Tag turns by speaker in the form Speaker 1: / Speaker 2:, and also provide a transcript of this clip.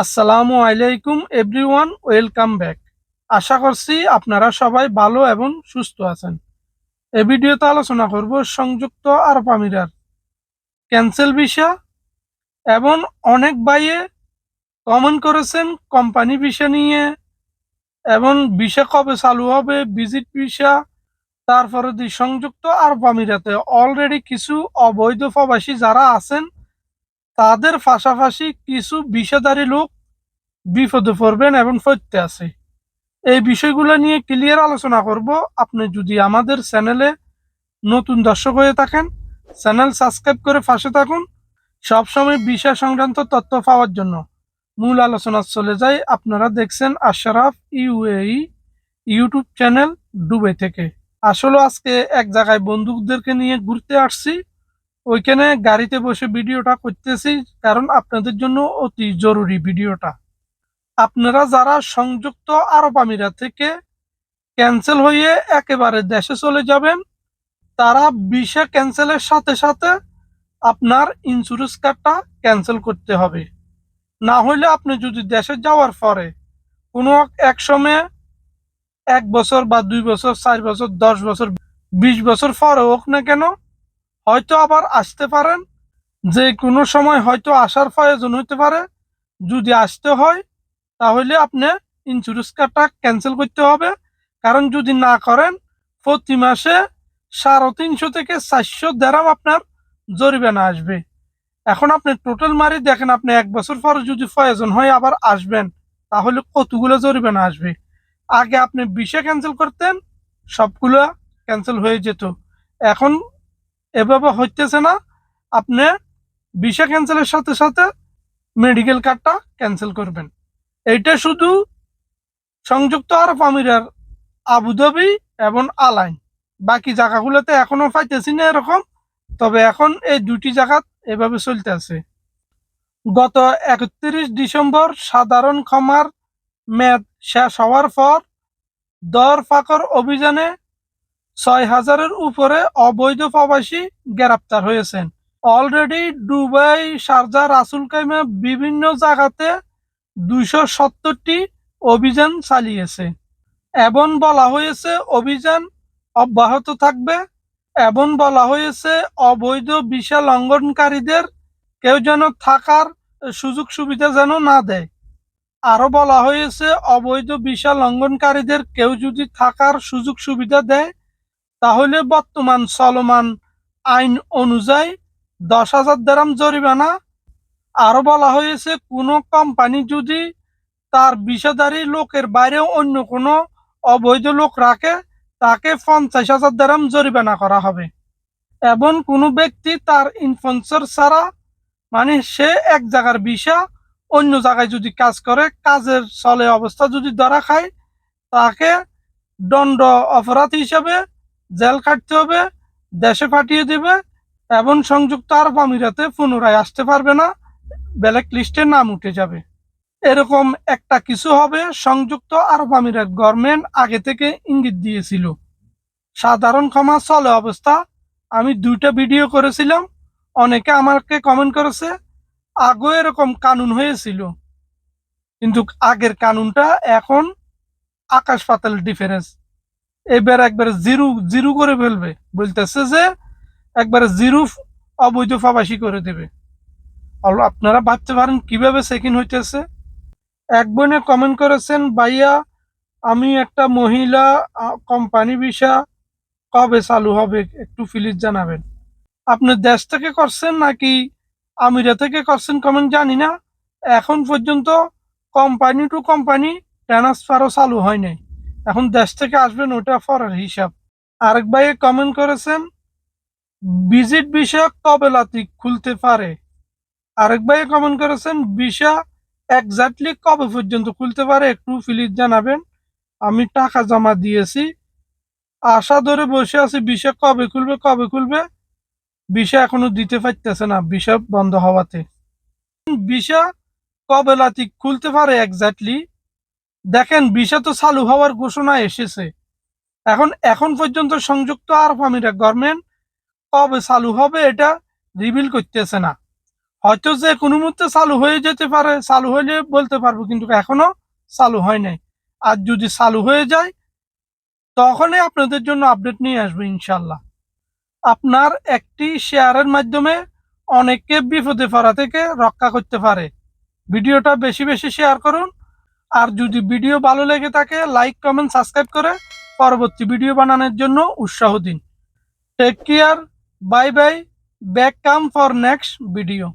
Speaker 1: আসসালামু আলাইকুম everyone, welcome back. আশা করছি আপনারা সবাই ভালো এবং সুস্থ আছেন। এ ভিডিওতে আলোচনা করব সংযুক্ত আরব আমিরাত ক্যান্সেল ভিসা এবং অনেক বাইয়ে কমেন্ট করেছেন কোম্পানি ভিসা নিয়ে এবং ভিসা কবে চালু হবে, ভিজিট ভিসা, তারপরে দি সংযুক্ত আরব আমিরাতে অলরেডি কিছু অবৈধ প্রবাসী যারা আছেন তাদের পাশাপাশি কিছু বিষাদারী লোক বিপদে পড়বেন এবং পড়তে আছে। এই বিষয়গুলো নিয়ে ক্লিয়ার আলোচনা করব। আপনি যদি আমাদের চ্যানেলে নতুন দর্শক হয়ে থাকেন চ্যানেল সাবস্ক্রাইব করে পাশে থাকুন। সবসময় বিষয় সংক্রান্ত তথ্য পাওয়ার জন্য মূল আলোচনা চলে যায়। আপনারা দেখছেন Ashraf UAE YouTube channel Dubai থেকে। আসলে আজকে এক জায়গায় বন্ধুদেরকে নিয়ে ঘুরতে আসছি। ওইখানে গাড়িতে বসে ভিডিওটা করতেছি, কারণ আপনাদের জন্য অতি জরুরি ভিডিওটা। আপনারা যারা সংযুক্ত আরব আমিরা থেকে ক্যান্সেল হয়ে একেবারে দেশে চলে যাবেন, তারা ভিসা ক্যান্সেলের সাথে সাথে আপনার ইন্স্যুরেন্স কার্ডটা ক্যান্সেল করতে হবে। না হলে আপনি যদি দেশে যাওয়ার পরে কোনো এক সময়ে এক বছর বা দুই বছর, চার বছর, দশ বছর, বিশ বছর পরে হোক না কেন হয়তো আবার আসতে পারেন। যে কোনো সময় হয়তো আসার প্রয়োজন হতে পারে। যদি আসতে হয়, তাহলে আপনি ইন্স্যুরেন্স কার্ডটা ক্যান্সেল করতে হবে। কারণ যদি না করেন, প্রতি মাসে সাড়ে তিনশো থেকে চারশো দেরাম আপনার জরিমানা আসবে। এখন আপনি টোটাল মারি দেখেন, আপনি এক বছর পর যদি প্রয়োজন হয় আবার আসবেন, তাহলে কতগুলো জরিমানা আসবে? আগে আপনি বিশে ক্যান্সেল করতেন, সবগুলো ক্যান্সেল হয়ে যেত। এখন এভাবে হইতেছে না। আপনি ভিসা ক্যান্সেলের সাথে সাথে মেডিকেল কার্ডটা ক্যান্সেল করবেন। এইটা শুধু সংযুক্ত আরব আমিরার আবুধাবি এবং আলাইন। বাকি জায়গাগুলোতে এখনও পাইতেছি না এরকম, তবে এখন এই দুটি জায়গা এভাবে চলতে আছে। গত একত্রিশ ডিসেম্বর সাধারণ ক্ষমার মেয়াদ শেষ হওয়ার পর দর ফাকর অভিযানে ছয় হাজারের উপরে অবৈধ প্রবাসী গ্রেপ্তার হয়েছেন। অলরেডি দুবাই শারজা রাসুল কাইমে বিভিন্ন জায়গাতে দুইশো সত্তরটি অভিযান চালিয়েছে। এবং বলা হয়েছে অভিযান অব্যাহত থাকবে এবং বলা হয়েছে অবৈধ ভিসা লঙ্ঘনকারীদের কেউ যেন থাকার সুযোগ সুবিধা যেন না দেয়। আরও বলা হয়েছে অবৈধ ভিসা লঙ্ঘনকারীদের কেউ যদি থাকার সুযোগ সুবিধা দেয় তাহলে বর্তমান চলমান আইন অনুযায়ী দশ হাজার দেরাম জরিমানা। আরও বলা হয়েছে, কোনো কোম্পানি যদি তার বিষাদারী লোকের বাইরে অন্য কোনো অবৈধ লোক রাখে, তাকে পঞ্চাশ হাজার দেরাম জরিমানা করা হবে। এবং কোনো ব্যক্তি তার ইনফন্সার ছাড়া মানে সে এক জায়গার বিষা, অন্য জায়গায় যদি কাজ করে, কাজের চলে অবস্থা যদি ধরা খায়, তাকে দণ্ড অপরাধ হিসাবে জেল কাটতে হবে, দেশে পাঠিয়ে দেবে এবং সংযুক্ত আরব আমিরাতে পুনরায় আসতে পারবে না ব্ল্যাক লিস্টে নাম উঠে যাবে। এরকম একটা কিছু হবে, সংযুক্ত আরব আমিরাত গভর্নমেন্ট আগে থেকে ইঙ্গিত দিয়েছিল। সাধারণ ক্ষমা চলে অবস্থা, আমি দুইটা ভিডিও করেছিলাম, অনেকে আমাকে কমেন্ট করেছে, আগেও এরকম কানুন হয়েছিল। কিন্তু আগের কানুনটা এখন আকাশ পাতাল ডিফারেন্স এবার একবারে জিরো জিরো করে ফেলবে। বলতেছে যে একবারে জিরো অবৈধ প্রবাসী করে দেবে। আপনারা ভাবতে পারেন কীভাবে চেকিং হইতেছে। এক বোনে কমেন্ট করেছেন, ভাইয়া, আমি একটা মহিলা কোম্পানি ভিসা কবে চালু হবে একটু প্লিজ জানাবেন। আপনি দেশ থেকে করছেন নাকি আমিরা থেকে করছেন কমেন্ট জানি না। এখন পর্যন্ত কোম্পানি টু কোম্পানি ট্রান্সফারও চালু হয় নাই। এখন দেশ থেকে আসবেন, ওটা ফরার হিসাব। আরেক ভাই কমেন্ট করেছেন ভিজিট ভিসা কবে লাতি খুলতে পারে? আরেক ভাই কমেন্ট করেছেন ভিসা এক্স্যাক্টলি কবে পর্যন্ত খুলতে পারে, একটু প্লিজ জানাবেন। আমি টাকা জমা দিয়েছি, আশা ধরে বসে আছি ভিসা কবে খুলবে কবে খুলবে? ভিসা এখনও দিতে পারতেছে না ভিসা বন্ধ হওয়াতে। ভিসা কবে লাতি খুলতে পারে এক্স্যাক্টলি দেখেন ভিসা তো চালু হওয়ার ঘোষণা এসেছে। এখন এখন পর্যন্ত সংযুক্ত আরব আমিরাত গভর্নমেন্ট কবে চালু হবে এটা রিভিল করতেছে না। হয়তো যে কোনো মুহূর্তে চালু হয়ে যেতে পারে, চালু হলে বলতে পারব, কিন্তু এখনও চালু হয় নাই। আর যদি চালু হয়ে যায়, তখনই আপনাদের জন্য আপডেট নিয়ে আসব ইনশাল্লাহ আপনার একটি শেয়ারের মাধ্যমে অনেককে বিপদে পড়া থেকে রক্ষা করতে পারে। ভিডিওটা বেশি বেশি শেয়ার করুন আর যদি ভিডিও ভালো লেগে থাকে লাইক কমেন্ট সাবস্ক্রাইব করে পরবর্তী ভিডিও বানানোর জন্য উৎসাহ দিন। Take care bye bye back come for next video